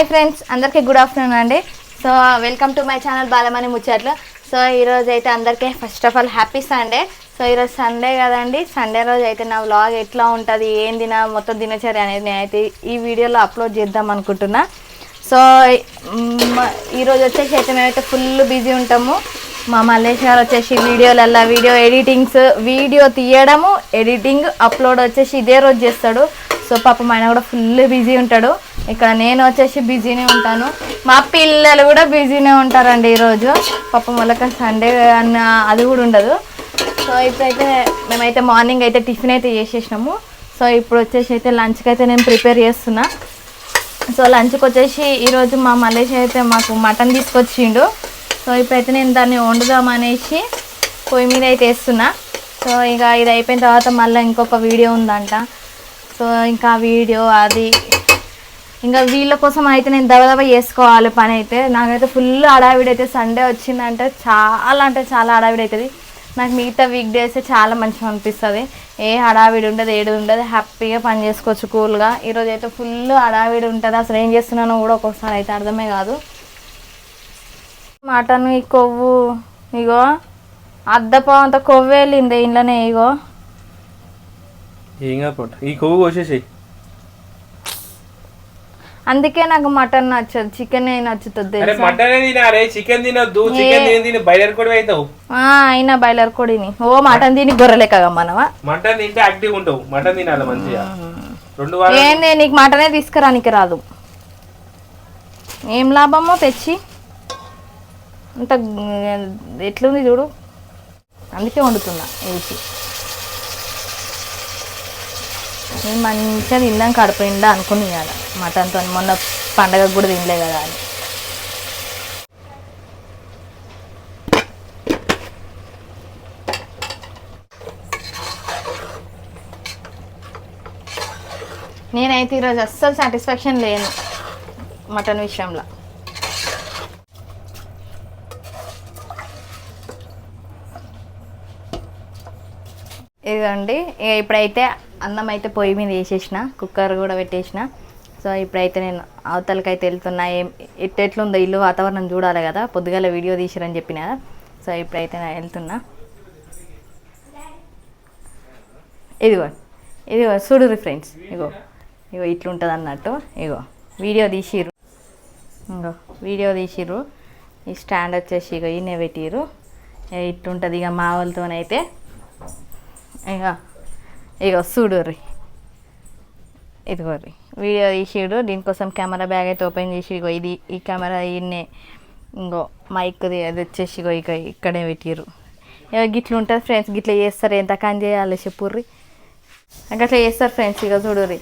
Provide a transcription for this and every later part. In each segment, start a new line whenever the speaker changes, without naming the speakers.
Hi friends అందరికీ good afternoon అండి. So welcome to my channel Balamani Muchatlu. So ఈరోజు అయితే అందరికీ first of all happy Sunday so ఈరోజు సండే కదండి. సండే రోజు అయితే నా వ్లాగ్ ఎట్లా ఉంటుంది ఏంది నా మొత్తం దినచర్య అనేది నేనైతే ఈ వీడియోలో అప్లోడ్ చేద్దాం అనుకుంటున్నా. సో ఈరోజు వచ్చేసి అయితే మేమైతే ఫుల్ బిజీ ఉంటాము. మా మల్లేష్ గారు వచ్చేసి వీడియోలల్లా వీడియో ఎడిటింగ్స్ వీడియో తీయడము ఎడిటింగ్ అప్లోడ్ వచ్చేసి ఇదే రోజు చేస్తాడు. సో పాపం ఆయన కూడా ఫుల్ బిజీ ఉంటాడు. ఇక్కడ నేను వచ్చేసి బిజీనే ఉంటాను. మా పిల్లలు కూడా బిజీనే ఉంటారండి ఈరోజు. పాపం వాళ్ళకి సండే అన్న అది కూడా ఉండదు. సో ఇప్పుడైతే మేమైతే మార్నింగ్ అయితే టిఫిన్ అయితే చేసేసినాము. సో ఇప్పుడు వచ్చేసి అయితే లంచ్కి అయితే నేను ప్రిపేర్ చేస్తున్నా. సో లంచ్కి వచ్చేసి ఈరోజు మా మలేషి అయితే మాకు మటన్ తీసుకొచ్చిండు. సో ఇప్పుడైతే నేను దాన్ని వండుదామనేసి పొయ్యి మీద అయితే వేస్తున్నా. సో ఇక ఇది అయిపోయిన తర్వాత మళ్ళీ ఇంకొక వీడియో ఉందంట. సో ఇంకా వీడియో అది ఇంకా వీళ్ళ కోసం అయితే నేను దబదబ చేసుకోవాలి పని అయితే. నాకైతే ఫుల్ హడావిడి అయితే సండే వచ్చిందంటే చాలా అంటే చాలా హడావిడి అవుతుంది నాకు మిగతా వీక్ డేస్ చాలా మంచిగా అనిపిస్తుంది. ఏ హడావిడి ఉండదు ఏడు ఉండదు హ్యాపీగా పని చేసుకోవచ్చు కూల్గా ఈరోజు అయితే ఫుల్ హడావిడి ఉంటుంది. అసలు ఏం చేస్తున్నానో కూడా ఒక్కొక్కసారి అయితే అర్థమే కాదు. మటన్ ఈ కొవ్వు ఇగో అద్దపో అంత కొవ్వు వెళ్ళింది ఇంట్లోనే ఇగో.
ఏం ఈ కొవ్వు కోసేసేయి.
అందుకే నాకు మటన్ నచ్చదు చికెన్ నచ్చుతుంది?
మటన్ తినారే చికెన్ తినొద్దు చికెన్ తిని తిని బయలు కూడా అవుతావు
అయినా బాయిలర్ కోడిని ఓ మటన్ తిని గొర్రెలెక్కగా మనవా?
మటన్ తింటే యాక్టివ్ ఉంటావు మటన్ తినాలి మంచిగా. రెండు వారాలు
ఏంది నీకు మటనే తీసుకురానికి రాదు. ఏం లాభమో తెచ్చి. అంత ఎట్లుంది చూడు. అందుకే వండుతున్నా వేసి నేను మంచిగా తిందాం కడుపు నిండా అనుకుని ఇవాళ. మటన్తో మొన్న పండగకు కూడా తినలే కదా అని. నేనైతే ఈరోజు అస్సలు సాటిస్ఫాక్షన్ లేను మటన్ విషయంలో. ఇదండి ఇక ఇప్పుడైతే అన్నం అయితే పొయ్యి మీద వేసేసిన కుక్కర్ కూడా పెట్టేసిన. సో ఇప్పుడైతే నేను అవతలకైతే వెళ్తున్నా ఏం ఎట్ ఎట్లుందో ఇల్లు వాతావరణం చూడాలి కదా పొద్దుగాల వీడియో తీసిరని చెప్పిన. కదా సో ఇప్పుడైతే నేను వెళ్తున్నా. ఇదిగో ఇదిగో చూడు ఫ్రెండ్స్ ఇగో ఇగో ఇట్లుంటుంది అన్నట్టు ఇగో వీడియో తీసిర్రు. ఇంకో వీడియో తీసిర్రు. ఈ స్టాండ్ వచ్చేసి ఇగో ఈయన పెట్టిర్రు. ఇట్లుంటుంది ఇక మా వాళ్ళతోనైతే. ఇక ఇగో చూడుర్రి ఇదిగోర్రి వీడియో తీసిడు దీనికోసం కెమెరా బ్యాగ్ అయితే ఓపెన్ చేసి ఇగో ఇది ఈ కెమెరా ఈయన్నే ఇంకో మైక్ది అది వచ్చేసి ఇగో ఇక ఇక్కడే పెట్టిర్రు. ఇక గిట్ల ఉంటుంది ఫ్రెండ్స్ గిట్ల చేస్తారు ఎంత కాని చేయాలి చెప్పుర్రి ఇంకా అట్లా చేస్తారు ఫ్రెండ్స్ ఇక చూడుర్రి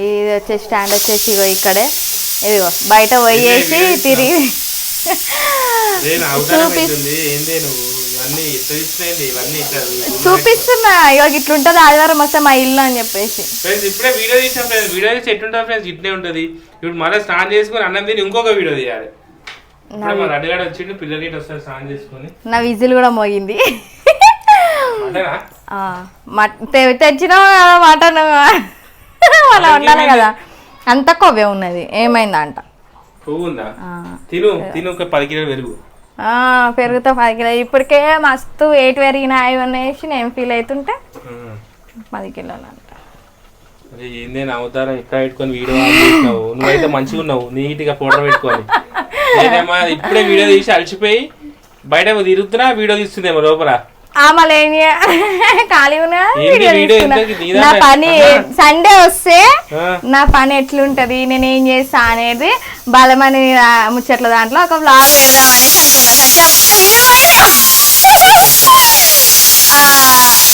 ఇది వచ్చేసి స్టాండ్ వచ్చేసి ఇగో ఇక్కడే. ఇదిగో బయట పోయేసి తిరిగి
నేను ఇవన్నీ ఇట్లా
చూపిస్తున్నా ఆదివారం వస్తే మా ఇల్లు అని చెప్పేసి.
ఫ్రెండ్స్ ఇప్పుడే వీడియో తీసాం ఫ్రెండ్స్ వీడియో తీసి ఎట్లుంటుంది ఫ్రెండ్స్ ఇట్లే ఉంటుంది. ఇప్పుడు మళ్ళీ స్నానం చేసుకొని అన్నం తిని ఇంకొక వీడియో తీయాలి. ఇప్పుడే మా రెడ్డిగాడు వచ్చిండు పిల్లలు ఇటు వస్తారు స్నానం చేసుకొని.
నా విజిల్ కూడా మోగింది. మట్ తెచ్చినావు కదా మటన్. అలా ఉండాలి కదా. అంత కొవ్వే ఉన్నది. ఏమైందంట?
పువ్వు ఉందా. తిను తిను ఒక పది కిలోలు పెరుగు.
పెరుగుతా పది కిలో ఇప్పటికే మస్తు వెయిట్ పెరిగినాయి అనేసి నేను ఫీల్ అవుతుంటే. పది కిలోలు అంట
ఏందే నా అవతారం ఎక్కడ పెట్టుకొని వీడియో చేసినావు నువ్వైతే మంచిగా ఉన్నావు. నీట్గా ఫోటో పెట్టుకొని. నేనేమో ఇప్పుడే వీడియో తీసి అలసిపోయి బయట తిరుగుతున్నా వీడియో తీస్తుందేమో లోపల.
ఆమె ఏం ఖాళీ ఉన్నా వీడియో తీసుకున్నా. నా పని. సండే వస్తే. నా పని ఎట్లుంటది నేను ఏం చేస్తా అనేది బలమని ముచ్చట్ల దాంట్లో ఒక వ్లాగ్ పెడదాం అనేసి అనుకున్నా సత్యం